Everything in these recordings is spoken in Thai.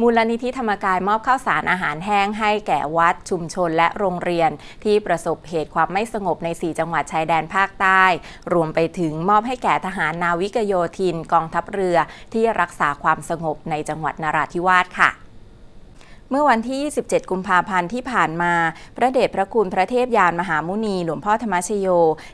มูลนิธิธรรมกายมอบข้าวสารอาหารแห้งให้แก่วัดชุมชนและโรงเรียน ที่ประสบเหตุความไม่สงบใน 4 จังหวัดชายแดนภาคใต้ รวมไปถึงมอบให้แก่ทหารนาวิกโยธินกองทัพเรือที่รักษาความสงบในจังหวัดนราธิวาสค่ะ เมื่อวันที่ 27 กุมภาพันธ์ที่ผ่านมา พระเดชพระคุณพระเทพยานมหามุนี หลวงพ่อธรรมชโย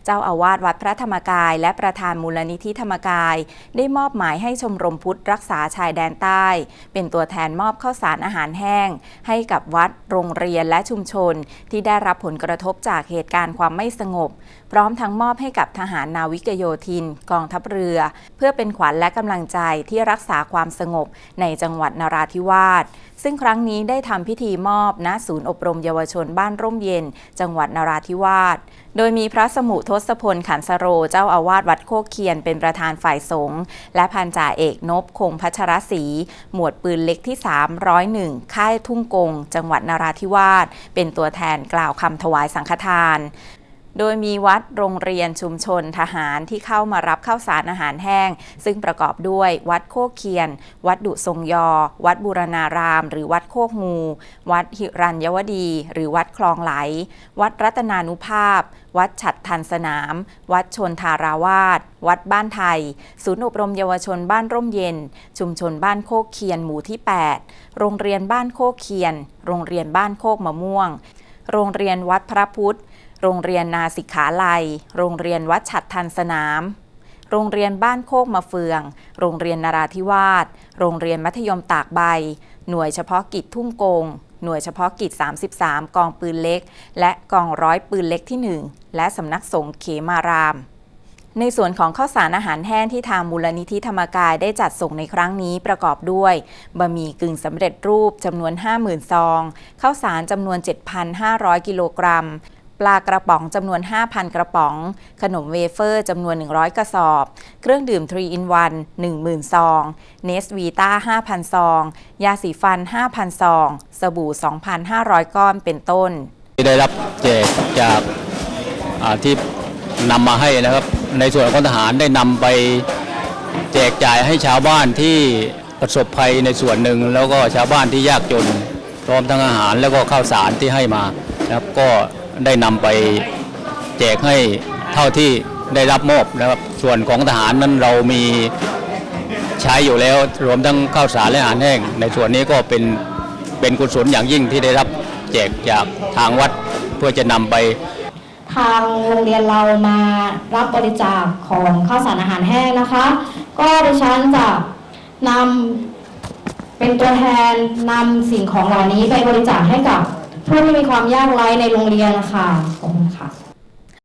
เจ้าอาวาสวัดพระธรรมกาย และประธานมูลนิธิธรรมกาย ได้มอบหมายให้ชมรมพุทธรักษาชายแดนใต้ เป็นตัวแทนมอบข้าวสารอาหารแห้ง ให้กับวัด โรงเรียนและชุมชน ที่ได้รับผลกระทบจากเหตุการณ์ความไม่สงบ พร้อมทั้งมอบให้กับทหารนาวิกโยธิน กองทัพเรือ เพื่อเป็นขวัญและกำลังใจที่รักษาความสงบในจังหวัดนราธิวาสซึ่งครั้งนี้ได้ทำพิธีมอบณศูนย์อบรมเยาวชนบ้านร่มเย็น จังหวัดนราธิวาส โดยมีพระสมุทศพลขันสโร เจ้าอาวาสวัดโคกเคียนเป็นประธานฝ่ายสงฆ์และพันจ่าเอกนพคงพัชรศรีหมวดปืนเล็กที่ 301 ค่ายทุ่งกง จังหวัดนราธิวาส เป็นตัวแทนกล่าวคำถวายสังฆทาน โดยมีวัดโรงเรียนชุมชนทหารที่เข้ามารับข้าวสารอาหารแห้ง ซึ่งประกอบด้วยวัดโคกเคียน วัดดุทรงยอ วัดบูรณาราม หรือวัดโคกงู วัดหิรัญยวดี หรือวัดคลองไหล วัดรัตนานุภาพ วัดฉัดทันสนาม วัดชนทาราวาสวัดบ้านไทย ศูนย์อบรมเยาวชนบ้านร่มเย็น ชุมชนบ้านโคกเคียนหมู่ที่ 8 โรงเรียนบ้านโคกเคียน โรงเรียนบ้านโคกมะม่วง โรงเรียนวัดพระพุทธ โรงเรียนนาสิกขาลัย โรงเรียนวัดฉัดทันสนาม โรงเรียนบ้านโคกมะเฟือง โรงเรียนนาราธิวาส โรงเรียนมัธยมตากใบ หน่วยเฉพาะกิจทุ่งโกง หน่วยเฉพาะกิจ 33 กองปืนเล็ก และกองร้อยปืนเล็กที่ 1 และสำนักสงฆ์เขมารามในส่วนของข้าวสารอาหารแห้งที่ทางมูลนิธิธรรมกายได้จัดส่งในครั้งนี้ประกอบด้วยบะหมี่กึ่งสำเร็จรูปจำนวน 50,000 ซอง ข้าวสารจำนวน 7,500 กิโลกรัม ปลากระป๋องจำนวน 5,000 กระป๋อง ขนมเวเฟอร์จำนวน 100 กระสอบ เครื่องดื่ม 3 in 1 10,000 ซอง เนสวีต้า 5,000 ซอง ยาสีฟัน 5,000 ซอง สบู่ 2,500 ก้อนเป็นต้น ได้รับแจกจากที่นำมาให้นะครับ ในส่วนของทหารได้นำไปแจกจ่ายให้ชาวบ้านที่ประสบภัยในส่วนหนึ่ง แล้วก็ชาวบ้านที่ยากจนพร้อมทั้งอาหารแล้วก็ข้าวสารที่ให้มานะครับก็ ได้นำไปแจกให้เท่าที่ได้รับมอบนะครับส่วนของทหารนั้นเรามีใช้อยู่แล้วรวมทั้งข้าวสารและอาหารแห้ง ในส่วนนี้ก็เป็นเป็นกุศลอย่างยิ่งที่ได้รับแจกจากทางวัดเพื่อจะนำไป ทางโรงเรียนเรามารับบริจาคของข้าวสารอาหารแห้งนะคะ ก็ดิฉันจะนำเป็นตัวแทนนำสิ่งของเหล่านี้ไปบริจาคให้กับ ผู้ที่มีความยากไร้ในโรงเรียนค่ะขอบคุณค่ะ